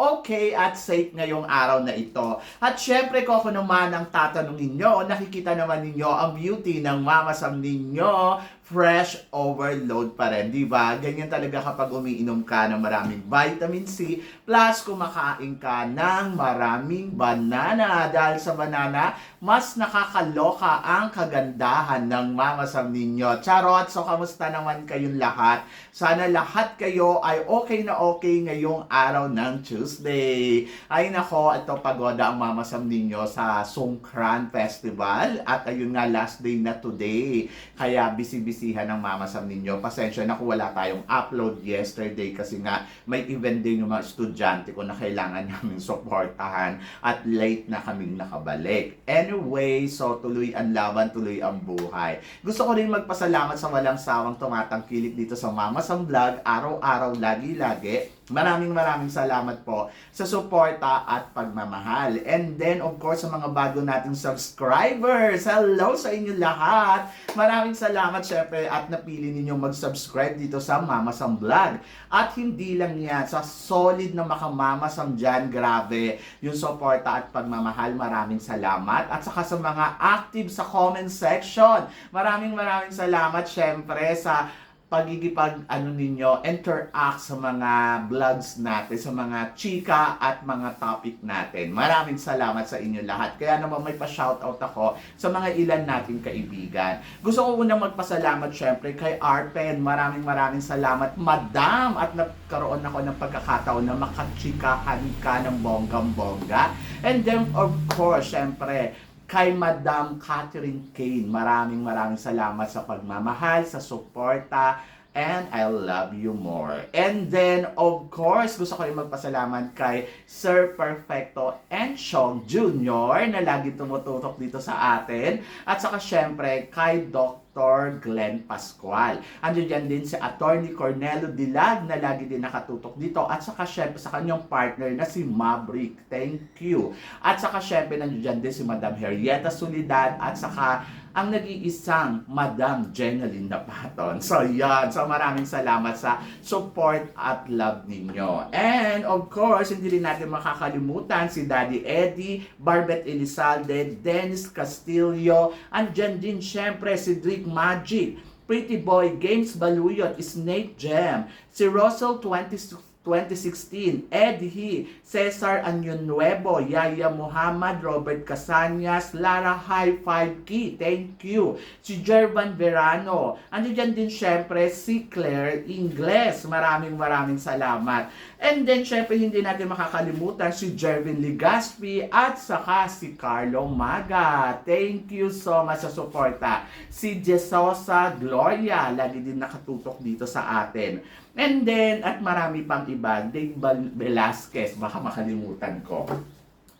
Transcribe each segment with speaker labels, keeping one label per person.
Speaker 1: okay at safe ngayong araw na ito. At syempre ko ako naman ang tatanungin nyo, nakikita naman ninyo ang beauty ng Mama Sam ninyo, fresh overload pa rin, di ba? Ganyan talaga kapag umiinom ka ng maraming vitamin C, plus kumakain ka ng maraming banana. Dahil sa banana, mas nakakaloka ang kagandahan ng Mama Sam ninyo. Charot! So, kamusta naman kayong lahat? Sana lahat kayo ay okay na okay ngayong araw ng Tuesday. Ay nako, ito pagoda ang Mama Sam ninyo sa Songkran Festival. At ayun nga, last day na today. Kaya busy-busyhan ng Mama Sam ninyo. Pasensya na kung wala tayong upload yesterday kasi nga may event din yung mga estudyante ko na kailangan namin supportahan at late na kaming nakabalik. Anyway, so tuloy ang laban, tuloy ang buhay. Gusto ko rin magpasalamat sa walang sawang tumatangkilik dito sa Mama Sam Vlog, araw-araw, lagi-lagi. Maraming maraming salamat po sa suporta at pagmamahal. And then, of course, sa mga bago nating subscribers, hello sa inyo lahat! Maraming salamat syempre at napili ninyo mag-subscribe dito sa Mama Sam Vlog. At hindi lang yan, sa solid na makamama Sam dyan, grabe, yung suporta at pagmamahal, maraming salamat. At saka sa mga active sa comment section, maraming maraming salamat syempre sa pagigipag ano ninyo interact sa mga vlogs natin sa mga chika at mga topic natin. Maraming salamat sa inyo lahat. Kaya naman may pa-shoutout ako sa mga ilan nating kaibigan. Gusto ko unang magpasalamat syempre kay Arpen. Maraming maraming salamat, Madam! At nagkaroon ako ng pagkakataon na makachikahan ka ng bonggang-bongga. And then, of course, syempre, kay Madam Catherine Kane. Maraming maraming salamat sa pagmamahal, sa suporta, and I love you more. And then, of course, gusto ko rin magpasalamat kay Sir Perfecto and Sean Jr. na lagi tumututok dito sa atin. At saka syempre, kay Dr. Glenn Pascual. Andiyan dyan din si Attorney Cornelo Dilag na lagi din nakatutok dito. At saka syempre sa kanyang partner na si Maverick. Thank you. At saka syempre nandiyan din si Madam Henrietta Solidad at saka ang nag-iisang Madam Jeneline Napaton. So, yan. So, maraming salamat sa support at love ninyo. And, of course, hindi rin natin makakalimutan si Daddy Eddie, Barbet Elizalde, Dennis Castillo, andyan din syempre si Drake Magic, Pretty Boy Games Baluyot, Snake Jam, si Russell 20 2016, Eddie He, Cesar Anyon Nuevo, Yaya Muhammad, Robert Casanyas, Lara High 5 Key, thank you. Si Jervan Verano. Ano dyan din syempre si Claire Ingles. Maraming maraming salamat. And then syempre hindi natin makakalimutan si Jervin Ligaspi at saka si Carlo Maga. Thank you so much sa suporta. Si Jesosa Gloria, lagi din nakatutok dito sa atin. And then, at marami pang iba, Dave Bal- Velasquez, baka makalimutan ko.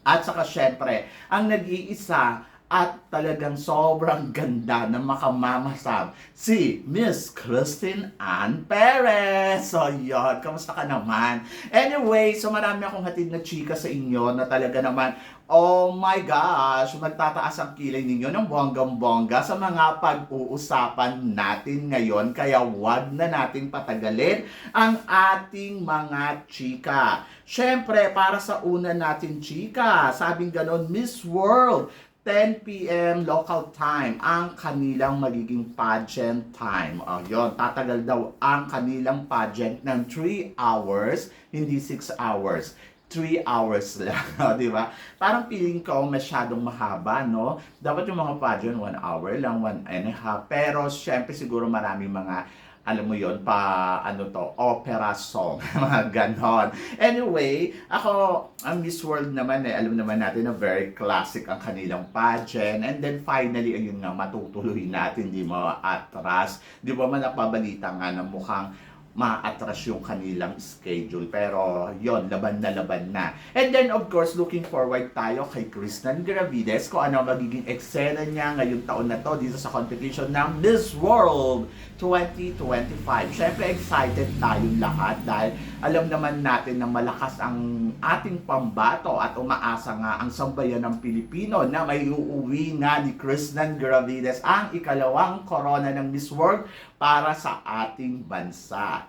Speaker 1: At saka syempre, ang nag-iisa at talagang sobrang ganda na makamamasam si Miss Christine Ann Perez. So, yun. Kamusta ka naman? Anyway, so marami akong hatid na chika sa inyo na talaga naman, oh my gosh, magtataas ang kilay ninyo ng bonggang-bongga sa mga pag-uusapan natin ngayon. Kaya wag na nating patagalin ang ating mga chika. Syempre, para sa una natin chika, sabing ganon, Miss World, 10 p.m. local time ang kanilang magiging pageant time. O, yun, tatagal daw ang kanilang pageant ng 3 hours, hindi 6 hours. 3 hours lang, di ba? Parang feeling ko masyadong mahaba, no? Dapat yung mga pageant 1 hour lang, 1 and a half. Pero syempre siguro maraming mga alam mo yon pa ano to opera song mga ganon anyway ako ang Miss World naman eh alam naman natin na very classic ang kanilang pageant and then finally ayun nga matutuloy natin di mo atras di ba man napabalita nga na mukhang ma-atras yung kanilang schedule. Pero yon laban na laban na. And then of course, looking forward tayo kay Kristen Gravides kung ano magiging eksena niya ngayong taon na to dito sa competition ng Miss World 2025. Siyempre excited tayong lahat dahil alam naman natin na malakas ang ating pambato at umaasa nga ang sambayan ng Pilipino na may uuwi nga ni Kristen Gravides ang ikalawang corona ng Miss World para sa ating bansa.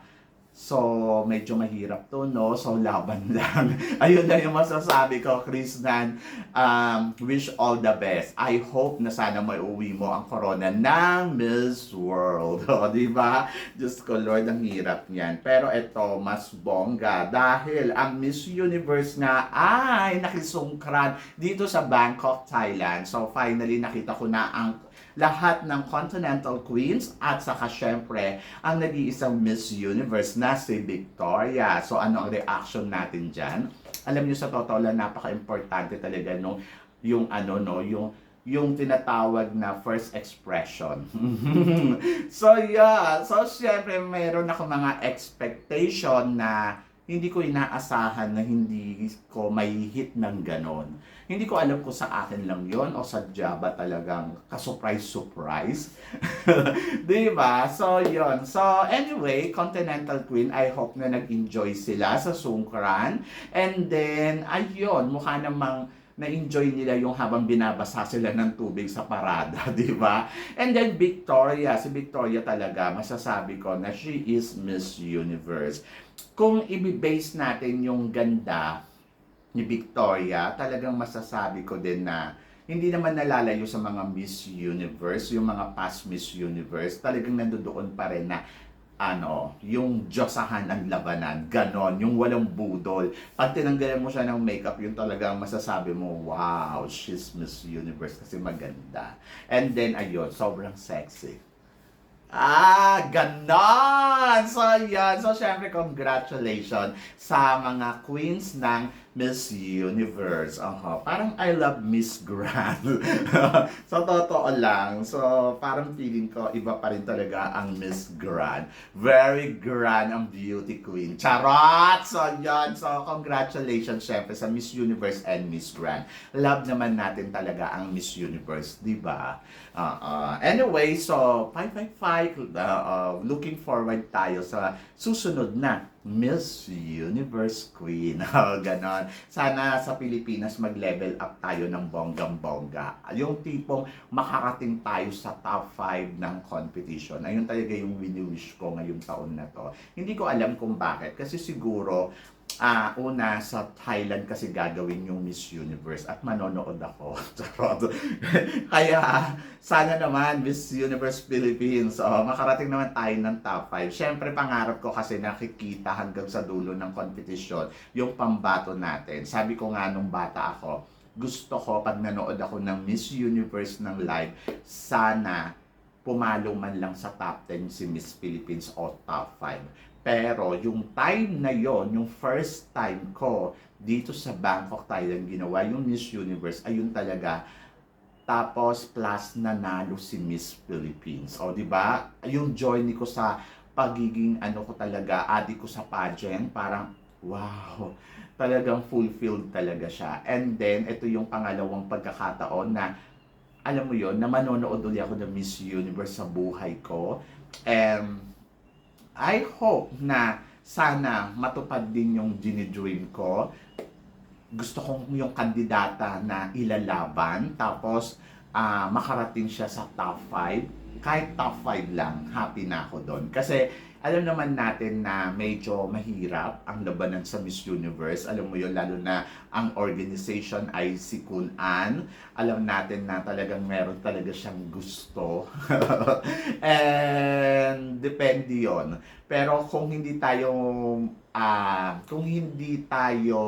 Speaker 1: So, medyo mahirap to, no? So, laban lang. Ayun na yung masasabi ko, Kristen. Um, wish all the best. I hope na sana may uwi mo ang corona ng Miss World. O, di ba? Diyos ko, Lord, ang hirap niyan. Pero ito, mas bongga. Dahil ang Miss Universe nga ay nakisungkran dito sa Bangkok, Thailand. So, finally, nakita ko na ang lahat ng Continental Queens at saka syempre ang nag-iisang Miss Universe na si Victoria. So ano ang reaction natin dyan? Alam niyo sa totoo lang napaka-importante talaga no yung ano no yung yung tinatawag na first expression. so yeah, so syempre meron ako mga expectation na hindi ko inaasahan na hindi ko may hit ng ganon. Hindi ko alam kung sa akin lang yon o sa Java talagang ka-surprise-surprise. Di ba? So, yon So, anyway, Continental Queen, I hope na nag-enjoy sila sa Sungkran. And then, ayun, mukha namang na-enjoy nila yung habang binabasa sila ng tubig sa parada, di ba? And then Victoria, si Victoria talaga, masasabi ko na she is Miss Universe. Kung i-base natin yung ganda ni Victoria, talagang masasabi ko din na hindi naman nalalayo sa mga Miss Universe, yung mga past Miss Universe, talagang nandoon pa rin na ano, yung Diyosahan ang labanan, ganon, yung walang budol. Pag tinanggalan mo siya ng makeup, yung talagang masasabi mo, wow, she's Miss Universe kasi maganda. And then, ayun, sobrang sexy. Ah, ganon! So, yan. So, syempre, congratulations sa mga queens ng Miss Universe. Aha, parang I love Miss Grand. so, totoo lang. So, parang feeling ko, iba pa rin talaga ang Miss Grand. Very grand ang beauty queen. Charot! So, yan. So, congratulations syempre sa Miss Universe and Miss Grand. Love naman natin talaga ang Miss Universe, di ba? Uh, uh, anyway, so, 555, uh, uh, looking forward tayo sa susunod na Miss Universe Queen. Oh, ganon. Sana sa Pilipinas mag-level up tayo ng bonggang-bongga. Yung tipong makarating tayo sa top 5 ng competition. Ayun talaga yung wini-wish ko ngayong taon na to. Hindi ko alam kung bakit. Kasi siguro, ah una sa Thailand kasi gagawin yung Miss Universe at manonood ako. Kaya sana naman Miss Universe Philippines. Oh, makarating naman tayo ng top 5. Syempre pangarap ko kasi nakikita hanggang sa dulo ng competition yung pambato natin. Sabi ko nga nung bata ako, gusto ko pag nanood ako ng Miss Universe ng live, sana pumalo man lang sa top 10 si Miss Philippines o top 5. Pero yung time na yon, yung first time ko dito sa Bangkok, Thailand, ginawa yung Miss Universe, ayun talaga. Tapos plus nanalo si Miss Philippines. O di ba? Yung journey ko sa pagiging ano ko talaga, adik ko sa pageant, parang wow, talagang fulfilled talaga siya. And then ito yung pangalawang pagkakataon na alam mo yon na manonood ulit ako ng Miss Universe sa buhay ko. And I hope na sana matupad din yung dinidream ko. Gusto kong yung kandidata na ilalaban, tapos ah, makarating siya sa top 5. Kahit top 5 lang, happy na ako doon. Kasi alam naman natin na medyo mahirap ang labanan sa Miss Universe. Alam mo yun, lalo na ang organization ay si Kun An. Alam natin na talagang meron talaga siyang gusto. And depende yon. Pero kung hindi tayo, ah, kung hindi tayo,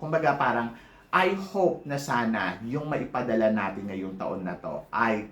Speaker 1: kumbaga parang, I hope na sana yung maipadala natin ngayong taon na to ay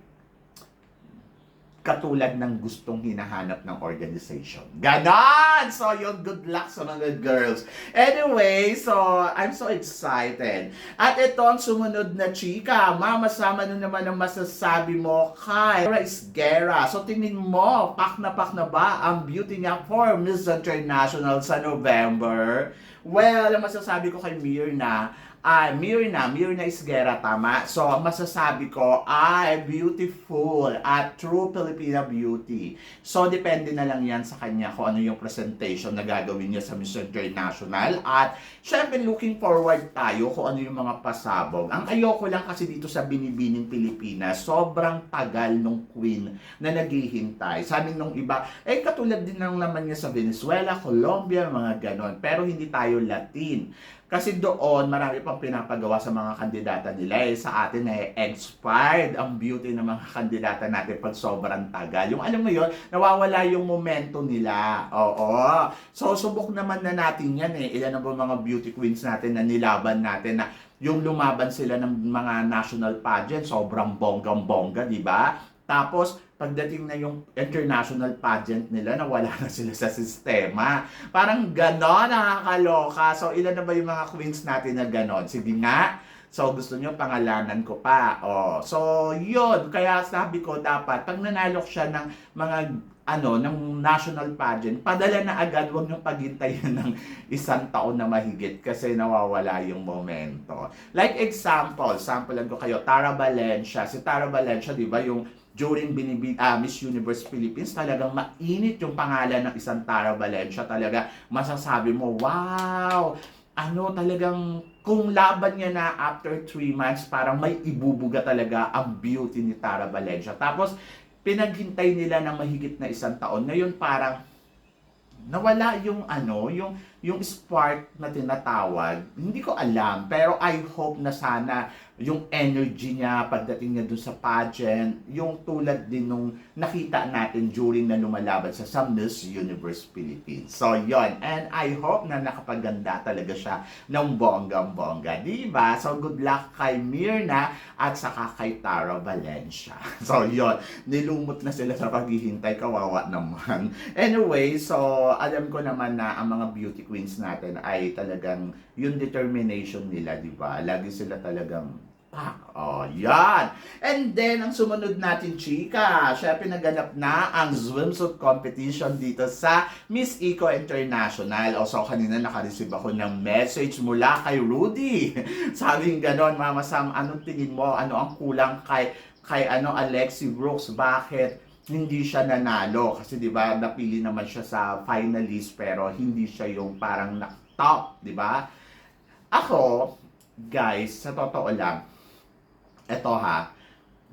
Speaker 1: katulad ng gustong hinahanap ng organization. Ganon! So, yun, good luck sa mga girls. Anyway, so, I'm so excited. At ito ang sumunod na chika. Mama, sama na naman ang masasabi mo kay Cara Isguera. So, tingin mo, pak na pak na ba ang beauty niya for Miss International sa November? Well, ang masasabi ko kay Mirna, ay Mirna, Mirna Isguera, tama? So, masasabi ko ay beautiful at true Filipina beauty. So, depende na lang yan sa kanya kung ano yung presentation na gagawin niya sa Miss International. At, syempre, looking forward tayo kung ano yung mga pasabog. Ang ayoko lang kasi dito sa Binibining Pilipinas, sobrang tagal nung queen na naghihintay. Sabi nung iba, eh katulad din ng naman niya sa Venezuela, Colombia, mga ganon. Pero hindi tayo Latin. Kasi doon, marami pang pinapagawa sa mga kandidata nila. Eh, sa atin, eh, expired ang beauty ng mga kandidata natin pag sobrang tagal. Yung alam mo yun, nawawala yung momento nila. Oo. So, subok naman na natin yan eh. Ilan na ba mga beauty queens natin na nilaban natin na yung lumaban sila ng mga national pageant, sobrang bonggang-bongga, di ba? Tapos, pagdating na yung international pageant nila, nawala na sila sa sistema. Parang ganon, nakakaloka. So, ilan na ba yung mga queens natin na ganon? Sige nga. So, gusto nyo pangalanan ko pa. Oh, so, yun. Kaya sabi ko, dapat, pag nanalo siya ng mga ano, ng national pageant, padala na agad, huwag niyong paghintayin ng isang taon na mahigit kasi nawawala yung momento. Like example, sample ko kayo, Tara Valencia. Si Tara Valencia, di ba, yung during binibi, ah, Miss Universe Philippines, talagang mainit yung pangalan ng isang Tara Valencia. Talaga, masasabi mo, wow! Ano talagang, kung laban niya na after 3 months, parang may ibubuga talaga ang beauty ni Tara Valencia. Tapos, pinaghintay nila ng mahigit na isang taon. Ngayon parang nawala yung ano, yung yung spark na tinatawag. Hindi ko alam, pero I hope na sana yung energy niya pagdating niya dun sa pageant, yung tulad din nung nakita natin during na lumalaban sa sa Miss Universe Philippines. So, yon And I hope na nakapaganda talaga siya ng bonggang-bongga. Di ba? So, good luck kay Mirna at saka kay Tara Valencia. So, yon Nilumot na sila sa paghihintay. Kawawa naman. Anyway, so, alam ko naman na ang mga beauty queens natin ay talagang yung determination nila, di ba? Lagi sila talagang pak. Oh, yan. And then, ang sumunod natin, chika, siya pinaganap na ang swimsuit competition dito sa Miss Eco International. O, so, kanina nakareceive ako ng message mula kay Rudy. Sabing ganon, Mama Sam, anong tingin mo? Ano ang kulang kay, kay ano, Alexi Brooks? Bakit? hindi siya nanalo kasi 'di ba napili naman siya sa finalist pero hindi siya yung parang top, 'di ba? Ako, guys, sa totoo lang, eto ha,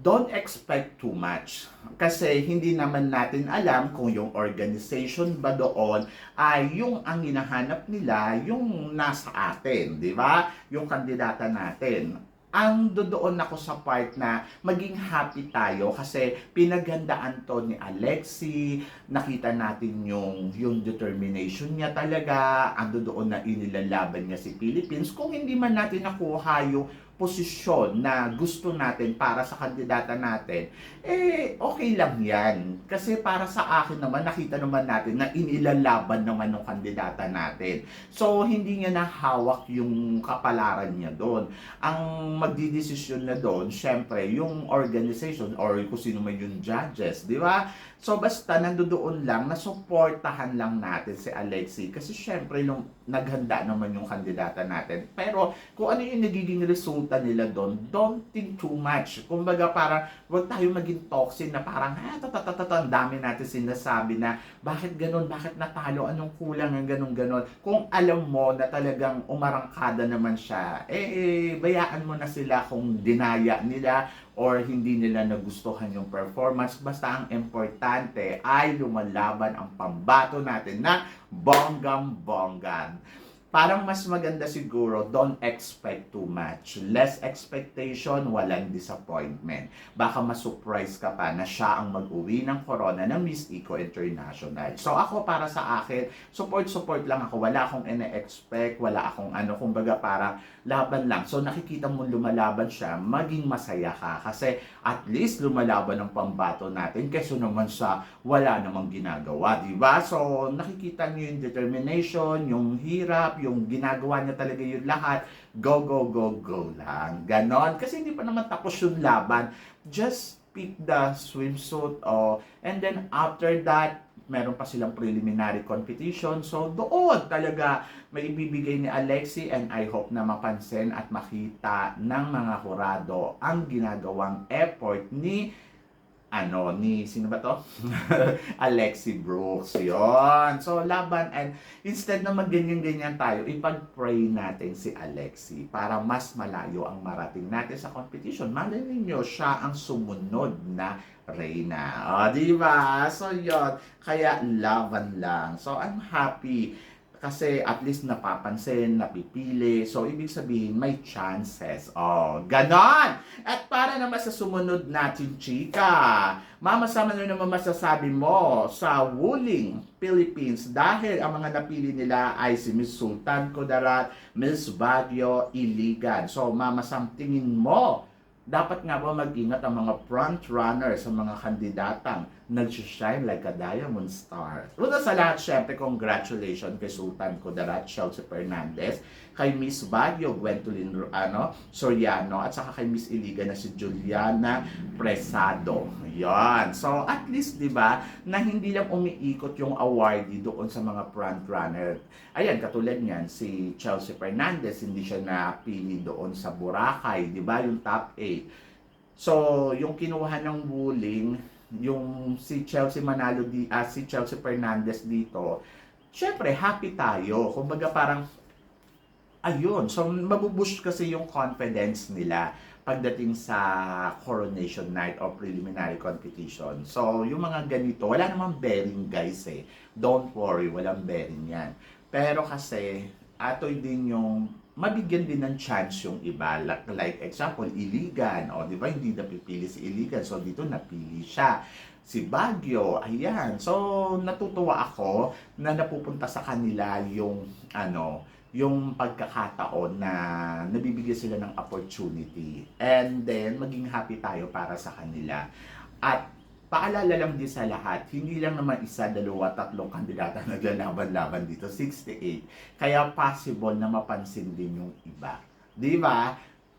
Speaker 1: don't expect too much. Kasi hindi naman natin alam kung yung organization ba doon ay yung ang hinahanap nila, yung nasa atin, di ba? Yung kandidata natin ang doon ako sa part na maging happy tayo kasi pinaghandaan to ni Alexi, nakita natin yung yung determination niya talaga, ang doon na inilalaban niya si Philippines. Kung hindi man natin nakuha yung posisyon na gusto natin para sa kandidata natin, eh, okay lang yan. Kasi para sa akin naman, nakita naman natin na inilalaban naman ng kandidata natin. So, hindi niya nahawak yung kapalaran niya doon. Ang magdidesisyon na doon, syempre, yung organization or kung sino man yung judges, di ba? So, basta nandoon lang, nasuportahan lang natin si Alexi. Kasi syempre, nung naghanda naman yung kandidata natin. Pero, kung ano yung nagiging resulta nila doon, don't think too much. Kumbaga, parang, wag tayo maging toxic na parang, ha, tatatatata, ang dami natin sinasabi na, bakit ganun, bakit natalo, anong kulang, ang ganun, ganun. Kung alam mo na talagang umarangkada naman siya, eh, eh, bayaan mo na sila kung dinaya nila or hindi nila nagustuhan yung performance. Basta ang importante ay lumalaban ang pambato natin na bonggang-bonggan. Parang mas maganda siguro, don't expect too much. Less expectation, walang disappointment. Baka ma-surprise ka pa na siya ang mag-uwi ng corona ng Miss Eco International. So ako para sa akin, support-support lang ako. Wala akong ine-expect, wala akong ano, kumbaga parang laban lang. So nakikita mo lumalaban siya, maging masaya ka. Kasi at least lumalaban ang pambato natin kaysa naman sa wala namang ginagawa, di ba? So nakikita niyo yung determination, yung hirap, yung ginagawa niya talaga yung lahat. Go, go, go, go lang. Ganon. Kasi hindi pa naman tapos yung laban. Just pick the swimsuit, oh, and then after that, meron pa silang preliminary competition. So, doon talaga may ibibigay ni Alexi and I hope na mapansin at makita ng mga kurado ang ginagawang effort ni ano, ni, sino ba to? Alexi Brooks, yon So, laban, and instead na magganyan-ganyan tayo, ipag-pray natin si Alexi para mas malayo ang marating natin sa competition. Malay ninyo, siya ang sumunod na Reyna. O, di ba? So, yon Kaya, laban lang. So, I'm happy kasi at least napapansin, napipili. So, ibig sabihin, may chances. Oh, ganon! At para naman sa sumunod natin, chika, mama, sama na naman masasabi mo sa Wuling, Philippines dahil ang mga napili nila ay si Miss Sultan Kudarat, Miss Baguio, Iligan. So, mama, Sam, tingin mo, dapat nga ba mag-ingat ang mga front runner sa mga kandidatang nag-shine like a diamond star. Una sa lahat, syempre, congratulations kay Sultan Kudarat, Chelsea Fernandez, kay Miss Baguio, Gwentolyn ano, Soriano, at saka kay Miss Iliga na si Juliana Presado. Yan. So, at least, di ba, na hindi lang umiikot yung awardee doon sa mga front runner. Ayan, katulad niyan, si Chelsea Fernandez, hindi siya napili doon sa Boracay, di ba, yung top 8. So, yung kinuha ng ruling, yung si Chelsea Manalo di ah, si Chelsea Fernandez dito, syempre happy tayo. Kumbaga parang ayun, so mabubush kasi yung confidence nila pagdating sa coronation night or preliminary competition. So, yung mga ganito, wala namang bearing guys eh. Don't worry, walang bearing yan. Pero kasi, atoy din yung mabigyan din ng chance yung iba. Like, like example, Iligan. O, di ba, hindi napipili si Iligan. So, dito napili siya. Si Baguio, ayan. So, natutuwa ako na napupunta sa kanila yung, ano, yung pagkakataon na nabibigyan sila ng opportunity. And then, maging happy tayo para sa kanila. At paalala lang din sa lahat, hindi lang naman isa, dalawa, tatlong kandidata naglalaban-laban dito, 68. Kaya possible na mapansin din yung iba. Di ba?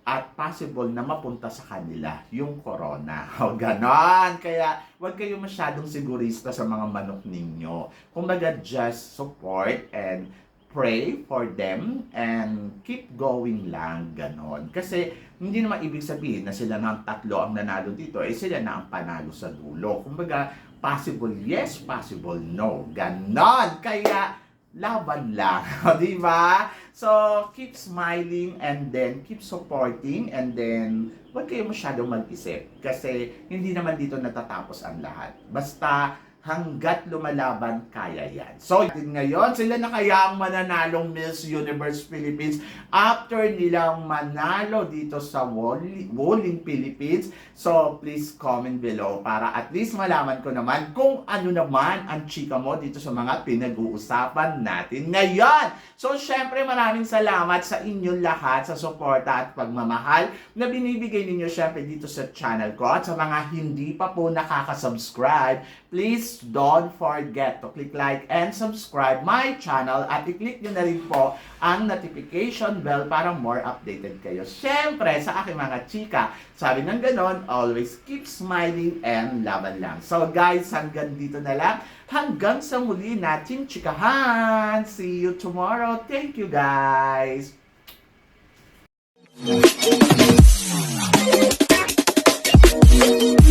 Speaker 1: At possible na mapunta sa kanila yung corona. O ganon. Kaya huwag kayo masyadong sigurista sa mga manok ninyo. Kumbaga, just support and pray for them and keep going lang, ganon. Kasi hindi naman ibig sabihin na sila ng tatlo ang nanalo dito, eh sila na ang panalo sa dulo. Kumbaga, possible yes, possible no. Ganon. Kaya, laban lang. di ba? So, keep smiling and then keep supporting and then huwag kayo masyadong mag-isip kasi hindi naman dito natatapos ang lahat. Basta hanggat lumalaban, kaya yan. So, ngayon, sila na kaya ang mananalong Miss Universe Philippines after nilang manalo dito sa Wall- Walling Philippines. So, please comment below para at least malaman ko naman kung ano naman ang chika mo dito sa mga pinag-uusapan natin ngayon. So, syempre, maraming salamat sa inyong lahat sa suporta at pagmamahal na binibigay ninyo syempre dito sa channel ko. At sa mga hindi pa po nakaka-subscribe, don't forget to click like and subscribe my channel at i-click nyo na rin po ang notification bell para more updated kayo. Siyempre, sa aking mga chika, sabi ng ganon, always keep smiling and laban lang. So guys, hanggang dito na lang. Hanggang sa muli natin chikahan. See you tomorrow. Thank you guys.
Speaker 2: Thank you.